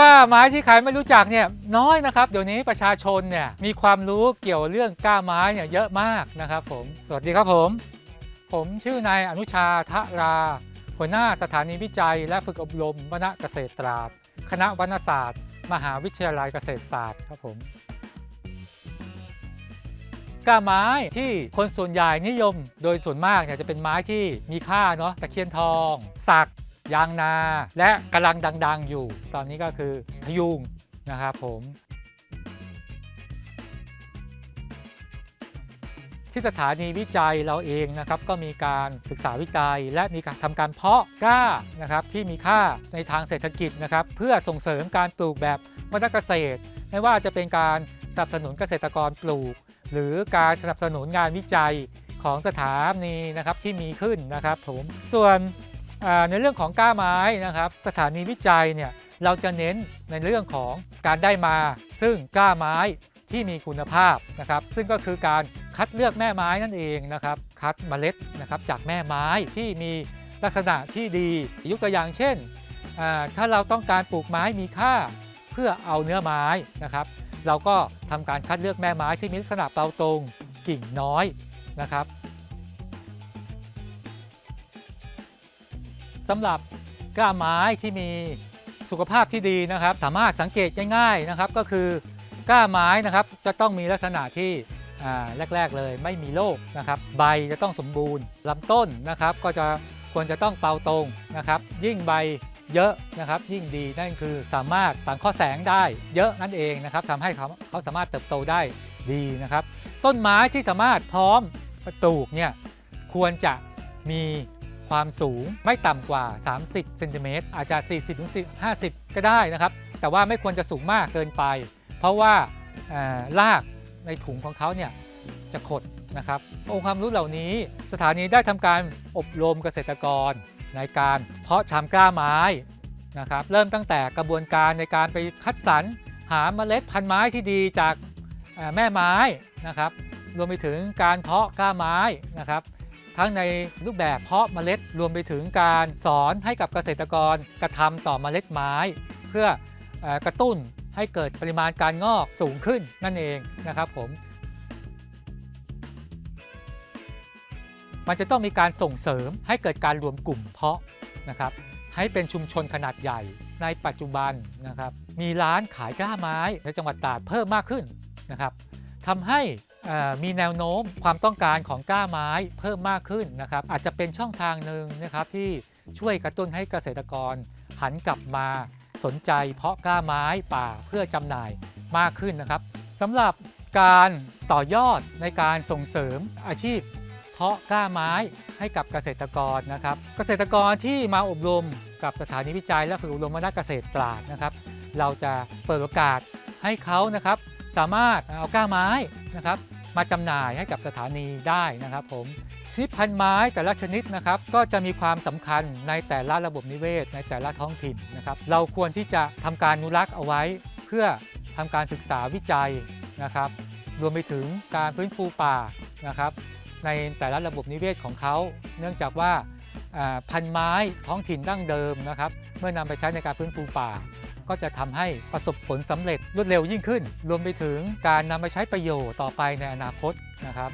ก้าไม้ที่ใครไม่รู้จักเนี่ยน้อยนะครับ เดี๋ยวนี้ประชาชนเนี่ยมีความรู้เกี่ยวเรื่องก้าไม้เนี่ยเยอะมากนะครับผม สวัสดีครับผม ผมชื่อนายอนุชาทะรา หัวหน้าสถานีวิจัย และฝึกอบรมวณเกษตรตราดคณะวรรณศาสตร์ มหาวิทยาลัยเกษตรศาสตร์ครับผมก้าไม้ที่คนส่วนใหญ่นิยม โดยส่วนมากเนี่ยจะเป็นไม้ที่มีค่าเนาะตะเคียนทอง สัก ยางนา และกำลังดังๆอยู่ ตอนนี้ก็คือพยุงนะครับผมที่สถานีวิจัยเราเองนะครับก็มีการศึกษาวิจัย และมีการทำการเพาะกล้านะครับที่มีค่าในทางเศรษฐกิจนะครับเพื่อส่งเสริมการปลูกแบบวัฒนเกษตร ไม่ว่าจะเป็นการสนับสนุนเกษตรกรปลูก หรือการสนับสนุนงานวิจัยของสถานีนะครับที่มีขึ้นนะครับผมส่วน ในเรื่องของก้าไม้นะครับสถานีวิจัยเนี่ยเราจะเน้นในเรื่องของการได้มา ซึ่งก้าไม้ที่มีคุณภาพนะครับซึ่งก็คือการคัดเลือกแม่ไม้นั่นเองนะครับคัดเมล็ดนะครับจากแม่ไม้ที่มีลักษณะที่ดียกตัวอย่างเช่น ถ้าเราต้องการปลูกไม้มีค่าเพื่อเอาเนื้อไม้นะครับ เราก็ทำการคัดเลือกแม่ไม้ที่มีลักษณะเปาตรงกิ่งน้อยนะครับ สำหรับกล้าไม้ที่มีสุขภาพที่ดีนะครับ สามารถสังเกตง่ายๆนะครับ ก็คือกล้าไม้นะครับจะต้องมีลักษณะที่แรก ๆเลยไม่มีโรคนะครับ ใบจะต้องสมบูรณ์ลำต้นนะครับ ก็จะควรจะต้องเปาตรงนะครับ ยิ่งใบเยอะนะครับยิ่งดีนั่นคือสามารถสังเคราะห์แสงได้เยอะนั่นเองนะครับทำให้เขาเขาสามารถเติบโตได้ดีนะครับ ต้นไม้ที่สามารถพร้อมปลูกเนี่ยควรจะมี ความสูงไม่ต่ำกว่า 30เซนติเมตรอาจจะ 40 50 ก็ได้นะครับ แต่ว่าไม่ควรจะสูงมากเกินไป เพราะว่าเอ่อรากในถุงของเขาเนี่ยจะขดนะครับ องค์ความรู้เหล่านี้สถานีได้ทำการอบรมเกษตรกรในการเพาะชำกล้าไม้นะครับ เริ่มตั้งแต่กระบวนการในการไปคัดสรรหาเมล็ดพันธุ์ไม้ที่ดีจากแม่ไม้นะครับ รวมไปถึงการเพาะกล้าไม้นะครับ ทั้งในรูปแบบเพาะเมล็ดรวมไปถึงการสอนให้กับเกษตรกรกระทำต่อเมล็ดไม้ เพื่ออกระตุ้นให้เกิดปริมาณการงอกสูงขึ้นนั่นเองนะครับผม มันจะต้องมีการส่งเสริมให้เกิดการรวมกลุ่มเพาะนะครับให้เป็นชุมชนขนาดใหญ่ในปัจจุบันนะครับ มีร้านขายกล้าไม้ในจังหวัดตราดเพิ่มมากขึ้นนะครับทำให้ มีแนวโน้มความต้องการของก้าไม้เพิ่มมากขึ้นนะครับ อาจจะเป็นช่องทางหนึ่งนะครับที่ช่วยกระตุ้นให้เกษตรกร หันกลับมาสนใจเพาะก้าไม้ป่าเพื่อจำหน่ายมากขึ้นนะครับสำหรับการต่อยอดในการส่งเสริมอาชีพ เพาะก้าไม้ให้กับเกษตรกรนะครับ เกษตรกรที่มาอบรมกับสถานีวิจัยและฝึกอบรมวณเกษตรตราดนะครับ เราจะเปิดโอกาสให้เขานะครับ สามารถเอาก้าไม้นะครับ มาจำหน่ายให้กับสถานีได้นะครับผมชนิดพันธุ์ไม้แต่ละชนิดนะครับ ก็จะมีความสำคัญในแต่ละระบบนิเวศ ในแต่ละท้องถิ่นนะครับ เราควรที่จะทำการอนุรักษ์เอาไว้ เพื่อทำการศึกษาวิจัยนะครับ รวมไปถึงการฟื้นฟูป่านะครับ ในแต่ละระบบนิเวศของเขา เนื่องจากว่าพันธุ์ไม้ท้องถิ่นดั้งเดิมนะครับ เมื่อนำไปใช้ในการฟื้นฟูป่า ก็จะทำให้ประสบผลสำเร็จรวดเร็วยิ่งขึ้น รวมไปถึงการนำมาใช้ประโยชน์ต่อไปในอนาคตนะครับ